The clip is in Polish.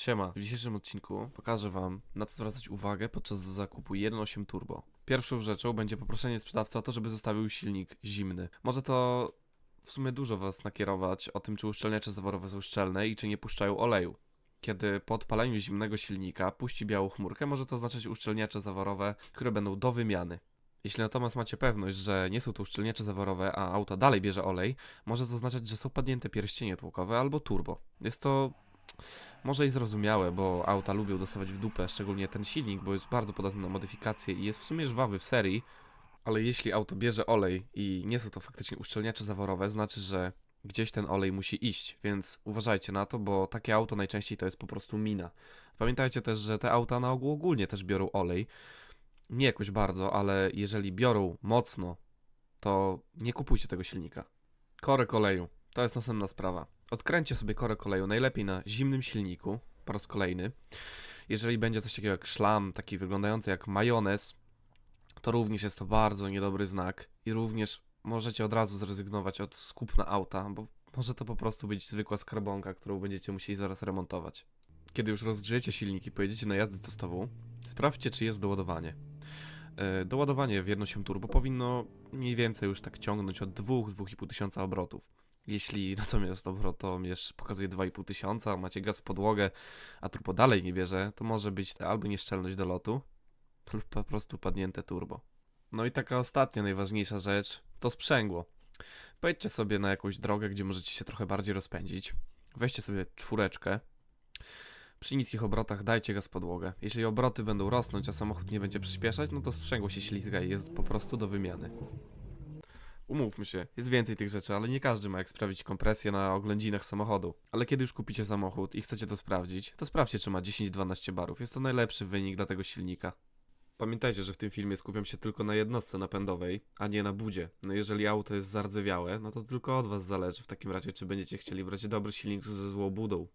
Siema, w dzisiejszym odcinku pokażę Wam, na co zwracać uwagę podczas zakupu 1.8 Turbo. Pierwszą rzeczą będzie poproszenie sprzedawcy o to, żeby zostawił silnik zimny. Może to w sumie dużo Was nakierować o tym, czy uszczelniacze zaworowe są szczelne i czy nie puszczają oleju. Kiedy po odpaleniu zimnego silnika puści białą chmurkę, może to oznaczać uszczelniacze zaworowe, które będą do wymiany. Jeśli natomiast macie pewność, że nie są to uszczelniacze zaworowe, a auto dalej bierze olej, może to oznaczać, że są padnięte pierścienie tłokowe albo turbo. Jest to może i zrozumiałe, bo auta lubią dostawać w dupę, szczególnie ten silnik, bo jest bardzo podatny na modyfikacje i jest w sumie żwawy w serii, ale jeśli auto bierze olej i nie są to faktycznie uszczelniacze zaworowe, znaczy, że gdzieś ten olej musi iść, więc uważajcie na to, bo takie auto najczęściej to jest po prostu mina. Pamiętajcie też, że te auta na ogół ogólnie też biorą olej. Nie jakoś bardzo, ale jeżeli biorą mocno, to nie kupujcie tego silnika. Korek oleju. To jest następna sprawa. Odkręćcie sobie korek oleju, najlepiej na zimnym silniku, po raz kolejny. Jeżeli będzie coś takiego jak szlam, taki wyglądający jak majonez, to również jest to bardzo niedobry znak i również możecie od razu zrezygnować od skupna auta, bo może to po prostu być zwykła skarbonka, którą będziecie musieli zaraz remontować. Kiedy już rozgrzejecie silnik i pojedziecie na jazdę testową, sprawdźcie, czy jest doładowanie. E, Doładowanie w 1.8 turbo powinno mniej więcej już tak ciągnąć od 2-2,5 tysiąca obrotów. Jeśli natomiast obrotomierz pokazuje 2,5 tysiąca, macie gaz w podłogę, a turbo dalej nie bierze, to może być albo nieszczelność do lotu, lub po prostu padnięte turbo. No i taka ostatnia, najważniejsza rzecz, to sprzęgło. Pojedźcie sobie na jakąś drogę, gdzie możecie się trochę bardziej rozpędzić. Weźcie sobie czwóreczkę. Przy niskich obrotach dajcie gaz podłogę. Jeśli obroty będą rosnąć, a samochód nie będzie przyspieszać, no to sprzęgło się ślizga i jest po prostu do wymiany. Umówmy się, jest więcej tych rzeczy, ale nie każdy ma jak sprawić kompresję na oględzinach samochodu. Ale kiedy już kupicie samochód i chcecie to sprawdzić, to sprawdźcie, czy ma 10-12 barów. Jest to najlepszy wynik dla tego silnika. Pamiętajcie, że w tym filmie skupiam się tylko na jednostce napędowej, a nie na budzie. No jeżeli auto jest zardzewiałe, no to tylko od was zależy w takim razie, czy będziecie chcieli brać dobry silnik ze złą budą.